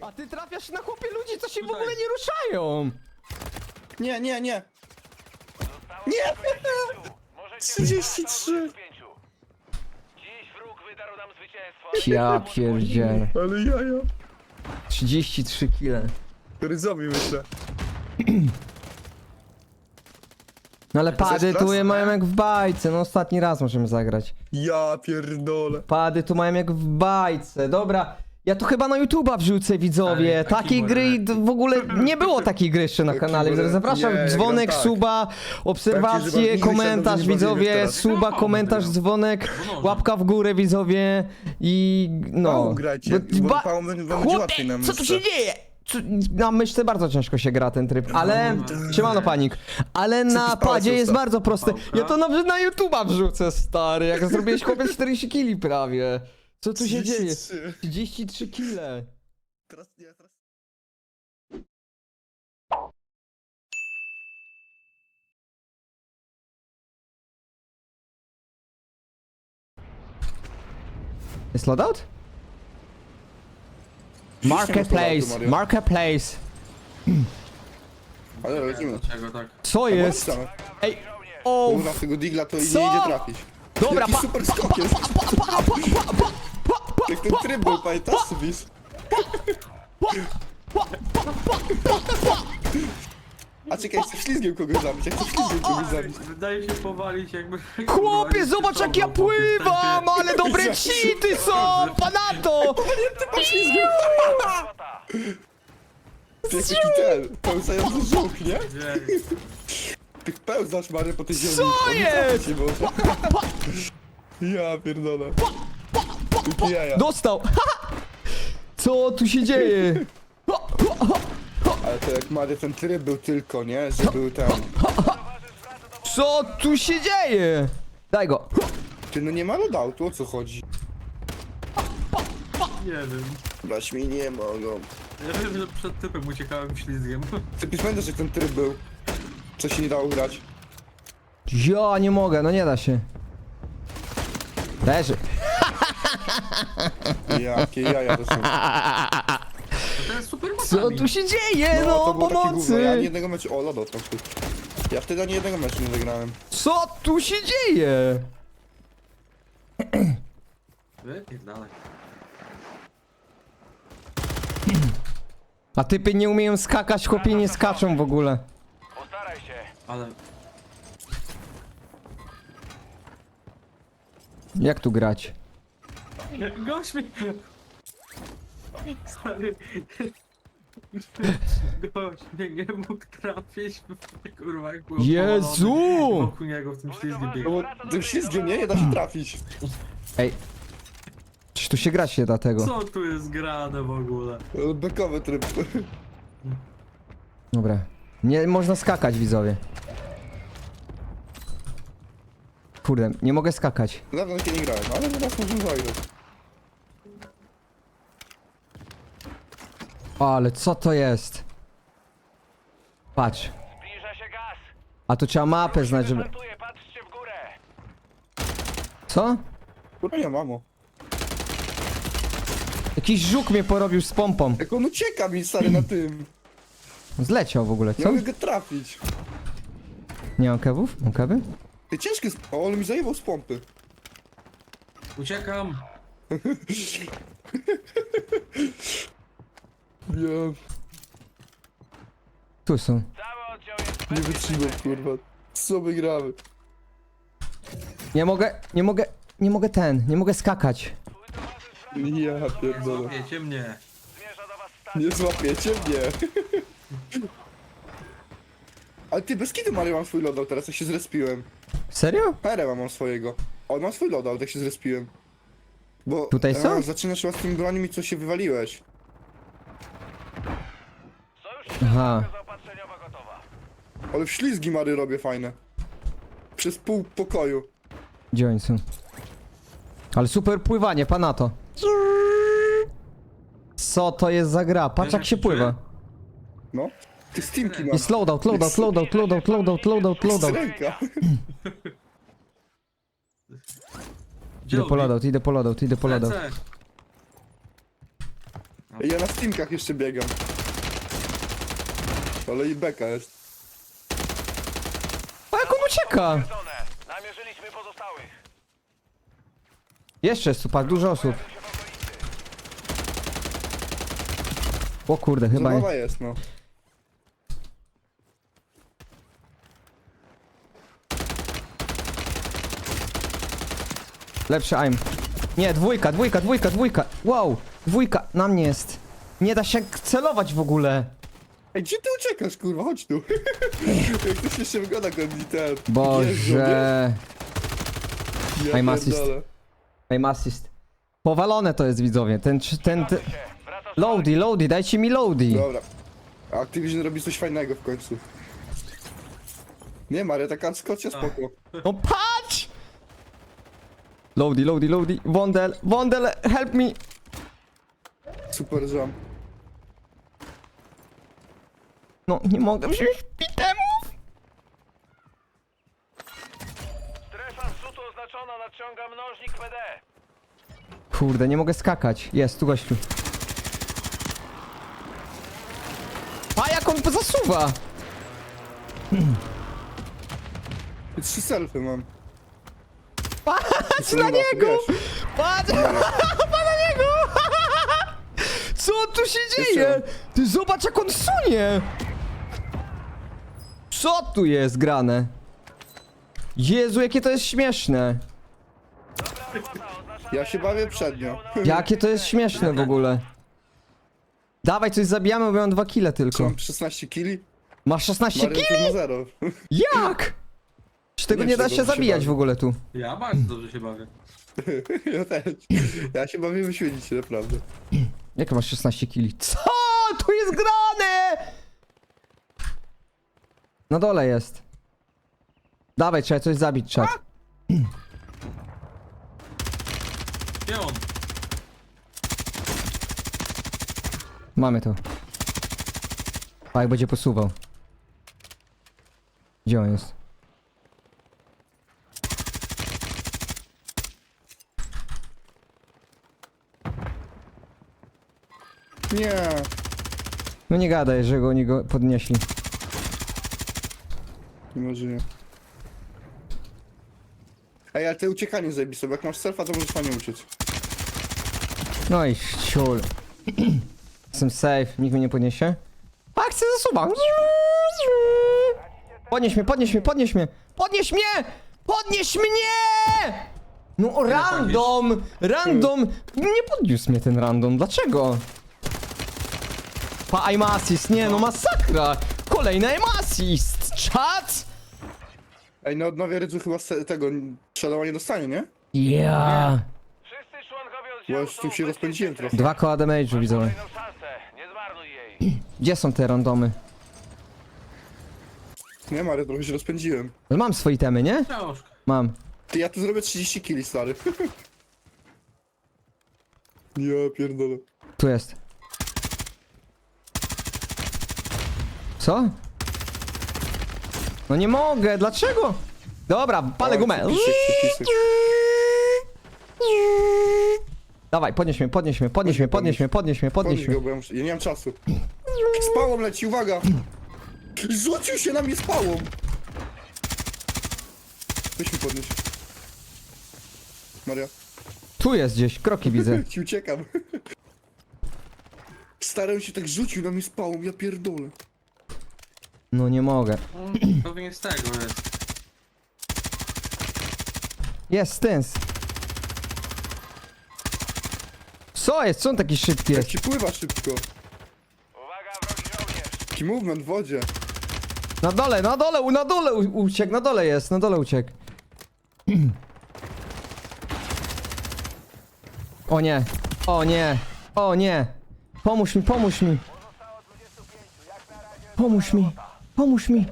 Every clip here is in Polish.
A ty trafiasz na chłopie ludzi, co się w Tutaj. ogóle nie ruszają. Nie, nie, nie. Nie! 33. Dziś wróg wydarł nam zwycięstwo. Ja pierdzielę. Ale jaja. 33 kile. Ryzowi myślę. No ale pady tu proste. mają jak w bajce, no ostatni raz możemy zagrać. Ja pierdolę. Pady tu mają jak w bajce, dobra. Ja to chyba na YouTube'a wrzucę widzowie. Ale taki Takiej gry d- w ogóle nie było takiej gry jeszcze na kanale. Zapraszam, Nie, dzwonek, tak. suba, Tak, obserwacje, że nigdy się komentarz nie widzowie, suba, No, komentarz, no. dzwonek, No, łapka w górę widzowie i no. Pałą grajcie, bo ba- pałą będzie wam Chłopie, łatwiej na co tu myszce. się dzieje? Co- Na myszce bardzo ciężko się gra ten tryb, ale... no. Siemano panik. Ale na padzie jest bardzo prosty. Ja to nawet na YouTube'a wrzucę, stary. Jak zrobiłeś chłopie 40 kili prawie. Co tu się dzieje? 33. 33 kile. Teraz, nie, teraz. Jest loadout? Marketplace, marketplace. Ale lecimy. Dlaczego tak? Co jest? Ej, o, Kurwa, z tego digla to Co? nie idzie trafić. dobra, Jaki pa, super skok jest. Jak ten tryb był, pamiętasz, Subis? A czekaj, chcę ślizgiem kogoś zabić, ja chcę ślizgiem kogoś zabić. Wydaje się powalić jakby... chłopie, zobacz jak ja pływam, ale dobre cheaty są, panato. Ty jesteś taki ten, pełzający żółk, nie? Gdzie? Ty pełzasz, Mary, po tej ziemi. Co nie jest? Ja pierdolę. Jaja. Dostał. Co tu się dzieje? Ale to jak Mary ten tryb był tylko, nie? Że był ten... Co tu się dzieje? Daj go. Ty no nie ma loadoutu, o co chodzi? Nie wiem. Brać mi nie mogą. Ja wiem, że przed typem uciekałem ślizgiem. Ty pamiętasz jak ten tryb był? Co się nie dało grać? Ja nie mogę, no nie da się. Leży. Jakie jaja to są. To jest super Co tu się dzieje? No, to było takie gówno. Ja ani pomocy. jednego meczu... O, loadout tam. Ja wtedy ani jednego meczu nie zagrałem. Co tu się dzieje? Wypierdalaj. A typy nie umieją skakać, chłopie nie skaczą w ogóle. Postaraj się. Ale... Jak tu grać? Gość mi... Stary... Gość mnie nie mógł trafić, kurwa, jak było Jezu! powalony Wokół niego w tym ślizgu No biegł. bo tym ślizgiem nie, nie da się trafić. Ej. Czy tu się grać się da tego? Co tu jest grane w ogóle? Bekowy tryb. Dobra. Nie można skakać, widzowie. Kurde, nie mogę skakać. Dawno takie nie grałem, ale teraz możemy zagrać. Ale co to jest? Patrz. Zbliża się gaz. A tu trzeba mapę znać, żeby... Patrzcie w górę. Co? Kurwa nie, mamo. Jakiś żuk mnie porobił z pompą. Jak on ucieka mi, stary, na tym. Zleciał w ogóle, Nie co? mogę go trafić. Nie mam kewów? Mam kewy? Ty ciężki jest... O, on mi zajebał z pompy. Uciekam! Nie, Tu są. Nie wytrzymam, kurwa. Co my gramy? Nie mogę, nie mogę, nie mogę ten, nie mogę skakać. Ja pierdolę. Złapiecie mnie. Zmierza do was stacja. Nie złapiecie mnie. Ale ty, bez kiedy Mario mam swój loadout teraz, jak się zrespiłem. Serio? Perę mam swojego. On ma swój loadout, jak się zrespiłem. Bo... Tutaj są? A, zaczynasz z tymi broniami, co się wywaliłeś. Aha. załoga zaopatrzeniowa gotowa. Ale w ślizgi Mary robię fajne. Przez pół pokoju. Gdzie oni są? Ale super pływanie, pana to. Co to jest za gra? Patrz jak się pływa. No. Ty. Jest loadout, loadout, loadout, loadout, loadout, loadout, Z loadout. ręka. Idę po loadout, idę po loadout, idę po loadout. Lecę. Ja na steamkach jeszcze biegam. Ale i beka jest. A jak on ucieka? Zone. Namierzyliśmy pozostałych. Jeszcze jest super, dużo osób. Się w okolicy. O kurde, chyba nie. Zabawa jest, no. Lepszy aim. Nie, dwójka, dwójka, dwójka, dwójka. Wow, dwójka, na mnie jest. Nie da się celować w ogóle. Ej, gdzie ty uciekasz, kurwa? Chodź tu. Jak to się jeszcze wygląda, jak ten. Boże. Ja I'm assist. pierdolę. Aim assist. Powalone to jest widzowie. Ten, ten, ten... Loady, loady, dajcie mi loady. Dobra. Activision robi coś fajnego w końcu. Nie, Maria, taka skocia spoko. No patrz! Loady, loady, loady. Wondel, Wondel, help me. Super jump. No, nie mogę wziąć pitemów. Strefa zrzutu oznaczona. Nadciąga mnożnik PD. Kurde, nie mogę skakać. Jest, tu gościu. A jak on zasuwa? Trzy selfie mam. Patrz na niego! wiesz. Patrz! Patrz na niego! Co tu się dzieje? Ty zobacz jak on sunie! Co tu jest grane? Jezu, jakie to jest śmieszne! Ja się bawię przednio. Jakie to jest śmieszne w ogóle. Dawaj, coś zabijamy, bo mam dwa kile tylko. Mam 16 kili. Masz 16 Mario kili? tu ma 0. Jak? Czy tego Nie nie da się się zabijać w ogóle tu? Ja bardzo dobrze się bawię. Ja też. Ja się bawię wyświetlić naprawdę. Jak masz 16 kili? Co? Tu jest grane! Na dole jest. Dawaj, trzeba coś zabić, czat. Gdzie on? Mamy to. A jak będzie posuwał. Gdzie on jest? Nie. No nie gadaj, że go oni go podnieśli. Może nie. Ej, ale te uciekanie zajebij sobie. Jak masz selfa, to możesz fajnie uciec. No i ciul. Jestem safe, nikt mnie nie podniesie. Akcja zasuwa. Podnieś mnie, podnieś mnie, podnieś mnie! Podnieś mnie! Podnieś mnie! No random! Random! Nie podniósł mnie ten random, dlaczego? Pa, I'm assist, nie no masakra! Kolejny I'm assist! Czad! Ej, na odnowie rydzu chyba se- tego strzelała nie dostanie, nie? Ja. Wszyscy członkowie Bo oddziału już są tu się rozpędziłem trochę. Dwa koła damage'u widzowie. Kolejną szansę. Nie zmarnuj jej. Gdzie są te randomy? Nie, Mario, trochę się rozpędziłem. No Mam swoje temy, nie? Książka. Mam. Ty, ja tu zrobię 30 kili, stary. Ja pierdolę. Tu jest. Co? No nie mogę, dlaczego? Dobra, palę gumę. przepisek. Dawaj, podnieś mnie, podnieś mnie, podnieś mnie, podnieś mnie, podnieś mnie, podnieś Podnieś mnie. go, bo ja, muszę... ja nie mam czasu. Spałom leci, uwaga! Rzucił się na mnie spałom! Weź mi podnieść. Maria, Tu jest gdzieś, kroki widzę. ci uciekam. Stary się tak rzucił na mnie spałom, ja pierdolę. No nie mogę. On pewnie z tego jest. Jest, stens. Co jest? Co on taki szybki Jak jest? ci pływa szybko. Uwaga, wrogi żołnierz. Taki movement w wodzie. Na dole, na dole, u- na dole u- uciekł, na dole jest, na dole uciekł. O nie, o nie, o nie. Pomóż mi, pomóż mi. Pomóż mi, pomóż mi.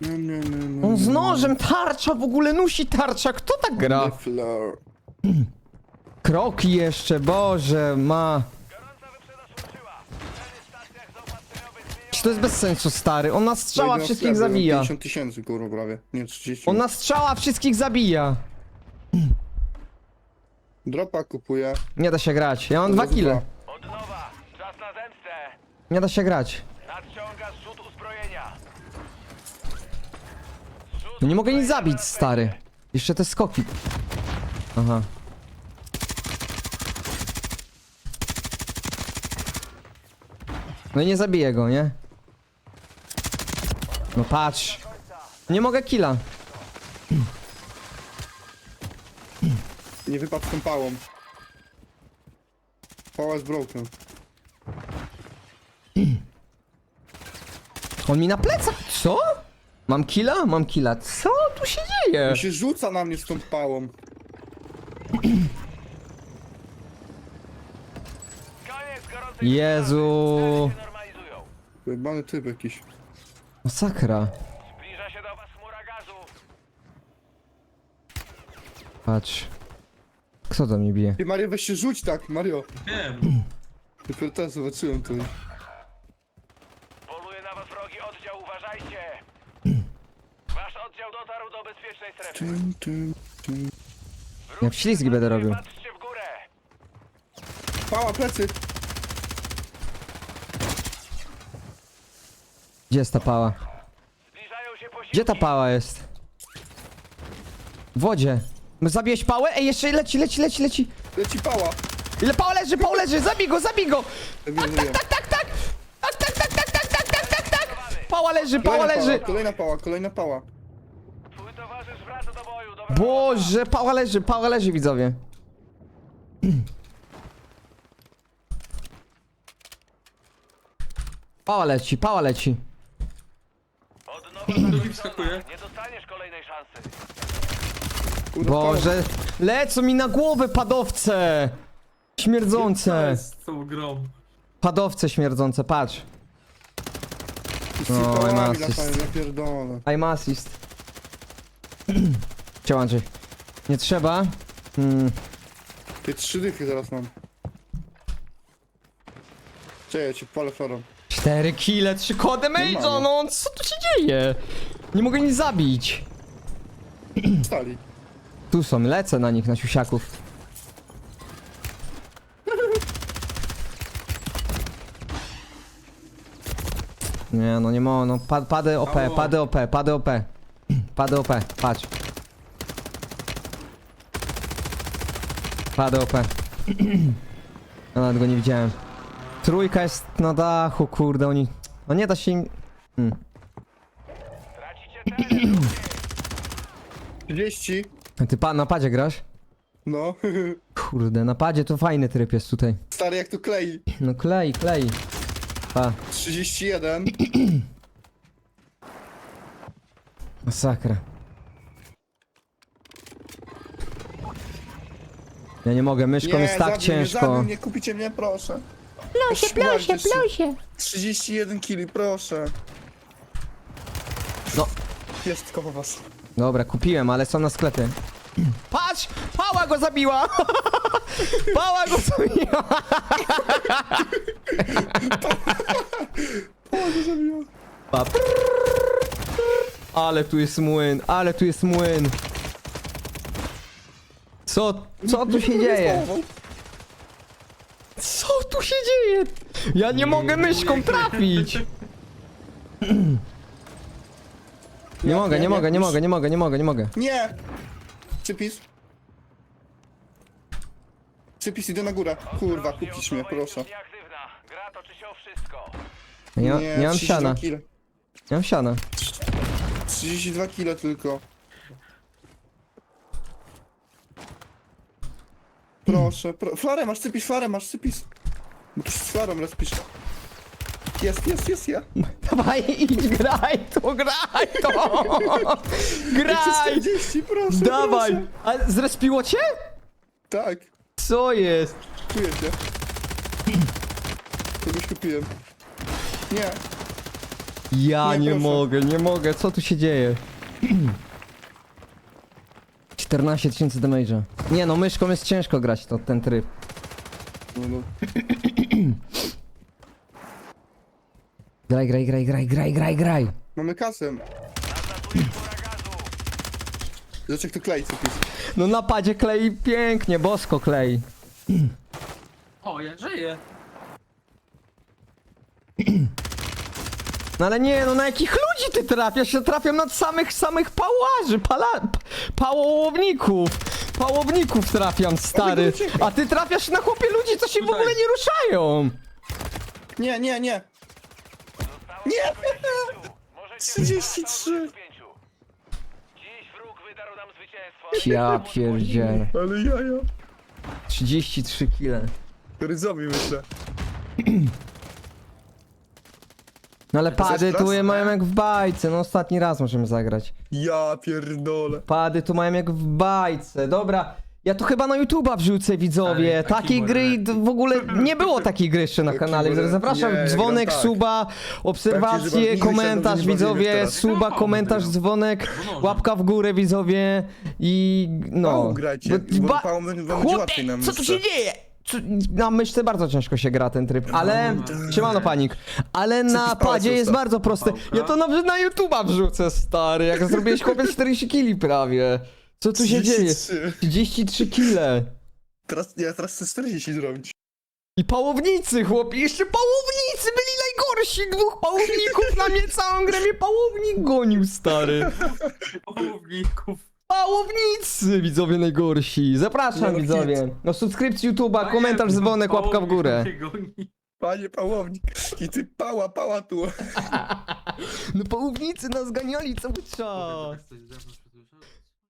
Nie, nie, nie, nie. On z nożem, tarcza w ogóle nosi tarcza, kto tak gra? Floor. Kroki jeszcze, Boże, ma. Gorąca wyprzedaż ruszyła. Ceny w stacjach zaopatrzeniowych zmienione. Czy to jest bez sensu, stary? On nas strzała Wejdę na wszystkich zabija. 50 tysięcy, kurwa, prawie. Nie, 30. On nas strzała wszystkich zabija. Dropa kupuję. Nie da się grać, ja mam dwa Razy kile. Od nowa. Czas BSC. Nie da się grać. No nie mogę nic zabić, stary. Jeszcze te skoki. Aha. No i nie zabiję go, nie? No patrz. Nie mogę killa. Nie wypadł z tą pałą. Pała jest broken. On mi na plecach. Co? Mam killa? Mam killa. Co tu się dzieje? On się rzuca na mnie z tą pałą. Koniec gorącej Jezu. sprawy. Cele się normalizują. Jebany typ jakiś. Masakra. Zbliża się do was chmura gazu. Patrz. Kto do mnie bije? Ty Mario weź się rzuć tak, Mario. Wiem. Dopiero teraz zobaczyłem to. Poluje na was wrogi oddział, uważajcie. Wasz oddział dotarł do bezpiecznej strefy. Tym, tym, tym. Ja w ślizgi będę robił. Patrzcie w górę. Pała, plecy! Gdzie jest ta pała? Zbliżają się posiłki. Gdzie ta pała jest? W wodzie. Zabiłeś pałę? Ej, jeszcze leci, leci, leci, leci. Leci pała! Ile pała leży, pała leży, zabij go, zabij go! Wiem, wiem. Tak, tak, tak! Tak, tak, tak, tak, tak, tak, tak, tak, tak! Pała leży, pała Kolejna leży! pała, kolejna pała, kolejna pała. Boże, pała leży, pała leży, widzowie. Pała leci, pała leci. Drugi wskakuje. Nie dostaniesz kolejnej szansy. Boże, lecą mi na głowę padowce! Śmierdzące. jest z tą grą? Padowce śmierdzące, patrz. Z No, latają, ja pierdolę. I'm assist. Ciao Andrzej. Nie trzeba. Hmm. Ty trzy dychy zaraz mam. Czekaj, ja cię palę florą. Cztery kile, trzy kody Normalnie. no co tu się dzieje? Nie mogę nic zabić. Stali. Tu są, lecę na nich, na siusiaków. Nie, no nie mogę, no pad, pady OP, Halo. pady OP, pady OP. Pady OP, patrz. Pady OP. Ja nawet go nie widziałem. Trójka jest na dachu, kurde, oni... No nie da się im... Hmm. Tracicie teren. 30. A Ty pa, na padzie grasz? No. Kurde, na padzie to fajny tryb jest tutaj. Stary jak tu klei. No klei, klei. Pa, 31. masakra. Ja nie mogę, myszką jest tak zabij mnie, ciężko. zabij mnie, kupicie mnie, proszę. Plosie, plosie, plosie. 31 kili, proszę. No. Jest koło was. Dobra, kupiłem, ale są na sklepie. Patrz! Pała go zabiła! Pała go zabiła! Pa. Ale tu jest młyn, ale tu jest młyn. Co, co tu się dzieje? Co tu się dzieje? Ja nie mogę myszką trafić! Nie mogę, nie mogę, nie mogę, nie mogę, nie mogę, nie mogę. Nie! Przypis. Przypis, idę na górę. Kurwa, kupisz mnie, proszę. Nieaktywna. Gra toczy się o wszystko. Nie, nie, mam 32 siana, kile. nie mam siana. 32 kile tylko. Proszę, pro... Flarę masz, sypis, flarę masz, sypis. Bo tu z flarą rozpisz. Jest, jest, jest, ja. Dawaj, idź, graj to, graj to! Graj! 40, proszę, Dawaj! Proszę. A zrespiło cię? Tak, Co jest? czuję cię. Kogoś kupiłem. Nie, Ja Nie, nie, proszę. mogę, nie mogę, co tu się dzieje? 14 tysięcy damage'a. Nie no, myszką jest ciężko grać to, ten tryb. no, no. Graj, graj, graj, graj, graj, graj, graj. Mamy kasę. Zobacz jak to klei, sypis. No na padzie klei pięknie, bosko klei. O, ja żyję. No ale nie, no na jakich ludzi ty trafiasz? Ja trafiam na samych, samych pałaży, pala, pałowników. Pałowników trafiam, stary. A ty trafiasz na chłopie ludzi, co się w Tutaj. ogóle nie ruszają. Nie, nie, nie. Nie! Możecie 33. wygrać na pięciu. Dziś wróg wydarł nam zwycięstwo. Ja pierdzielę. Ale jaja. 33 kile. Ryzowi myślę. No ale pady tu raz? mają jak w bajce, no ostatni raz możemy zagrać. Ja pierdolę. Pady tu mają jak w bajce, dobra. Ja to chyba na YouTube'a wrzucę widzowie. Ale taki Takiej gry w ogóle nie było takiej gry jeszcze na Taki kanale. może- Zapraszam, nie, dzwonek, no tak. suba, obserwacje, nigdy komentarz widzowie, teraz. suba, No, komentarz, no. dzwonek, No, łapka w górę widzowie i no. Pałą grajcie, bo pałą wam będzie Chłopie, co tu się dzieje? Na myszce bardzo ciężko się gra ten tryb, ale... Siemano panik. Ale na padzie jest bardzo proste. Ja to nawet na YouTube'a wrzucę, stary. Jak zrobiłeś chłopie 40 kili prawie. Co tu się dzieje? 33. 33 kile. Teraz, ja teraz chcę 40 zrobić. I pałownicy, chłopie, jeszcze pałownicy byli najgorsi! Dwóch pałowników na mnie całą grę mnie pałownik gonił, stary. Połowników. Pałownicy, widzowie najgorsi. Zapraszam, no, widzowie. No subskrypcji YouTube'a, komentarz, dzwonek, łapka w górę. Panie pałownik. I ty pała, pała tu. No pałownicy nas ganiali cały czas.